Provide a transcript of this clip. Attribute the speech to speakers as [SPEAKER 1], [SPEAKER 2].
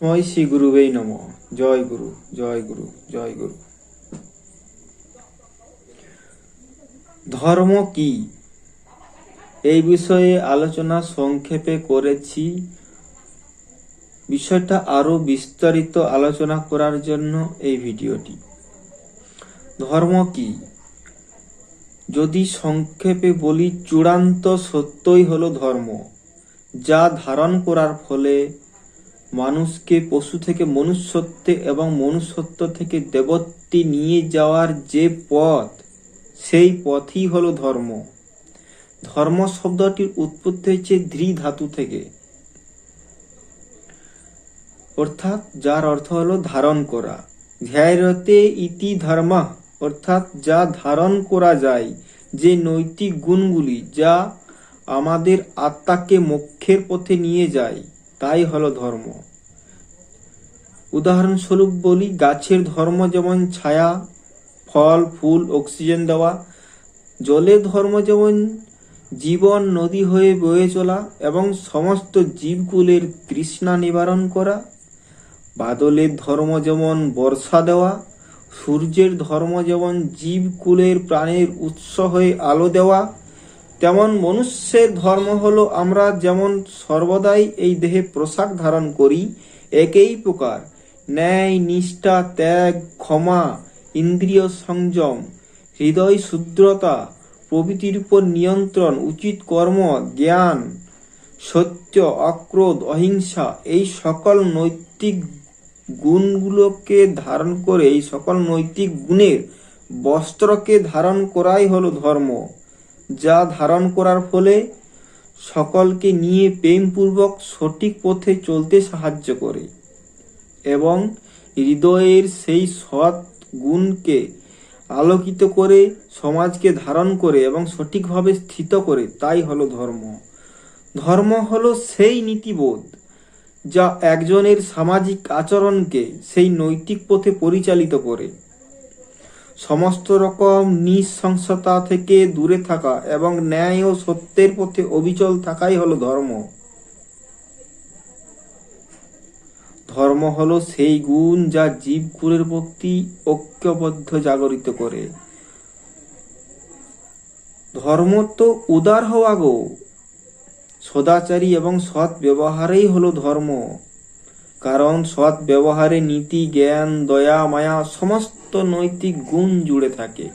[SPEAKER 1] তস্মৈ শ্রী গুরুবেই নম জয় গুরু জয় গুরু জয় গুরু ধর্ম কি এই বিষয়ে আলোচনা সংক্ষেপে করেছি। বিষয়টা আরও বিস্তারিত আলোচনা করার জন্য এই ভিডিওটি। ধর্ম কি? যদি সংক্ষেপে বলি, চূড়ান্ত সত্যই হলো ধর্ম, যা ধারণ করার ফলে মানুষকে পশু থেকে মনুষ্যত্বে এবং মনুষ্যত্ব থেকে দেবত্বে নিয়ে যাওয়ার যে পথ, সেই পথই হলো ধর্ম। ধর্ম শব্দটির উৎপত্তি হয়েছে ধৃ ধাতু থেকে। অর্থাৎ যার অর্থ হলো ধারণ করা। ধ্যায়রতে ইতি ধর্ম, অর্থাৎ যা ধারণ করা যায়, যে নৈতিক গুণগুলি যা আমাদের আত্মাকে মোক্ষের পথে নিয়ে যায়। তাই হলো ধর্ম। উদাহরণস্বরূপ বলি, গাছের ধর্ম যেমন ছায়া, ফল, ফুল, অক্সিজেন দেওয়া, জলের ধর্ম যেমন জীবন, নদী হয়ে বয়ে চলা এবং সমস্ত জীবকুলের তৃষ্ণা নিবারণ করা, বাদলের ধর্ম যেমন বর্ষা দেওয়া, সূর্যের ধর্ম যেমন জীবকুলের প্রাণের উৎস হয়ে আলো দেওয়া তেমন মনুষ্যের ধর্ম হলো আমরা যেমন সর্বদাই এই দেহে পোশাক ধারণ করি, একই প্রকার। ন্যায়, নিষ্ঠা, ত্যাগ, ক্ষমা, ইন্দ্রিয় সংযম, হৃদয় শুদ্রতা, প্রভৃতির উপর নিয়ন্ত্রণ, উচিত কর্ম, জ্ঞান, সত্য, অক্রোধ, অহিংসা, এই সকল নৈতিক গুণগুলোকে ধারণ করে, এই সকল নৈতিক গুণের বস্ত্রকে ধারণ করাই হলো ধর্ম। যা ধারণ করার ফলে সকলকে নিয়ে প্রেমপূর্বক সঠিক পথে চলতে সাহায্য করে এবং হৃদয়ের সেই সৎ গুণকে আলোকিত করে সমাজকে ধারণ করে এবং সঠিকভাবে স্থিত করে, তাই হলো ধর্ম। ধর্ম হলো সেই নীতিবোধ যা একজনের সামাজিক আচরণকে সেই নৈতিক পথে পরিচালিত করে। সমস্ত রকম নিঃসংসতা থেকে দূরে থাকা এবং ন্যায় ও সত্যের পথে অবিচল থাকাই হলো ধর্ম। ধর্ম হলো সেই গুণ যা জীবকুলের প্রতি ঐক্যবদ্ধ জাগরিত করে। ধর্ম তো উদার হওয়া গো। সদাচারী এবং সৎ ব্যবহারেই হলো ধর্ম। কারণ সৎ ব্যবহারে নীতি জ্ঞান দয়া মায়া সমস্ত নৈতিক গুণ জুড়ে থাকে।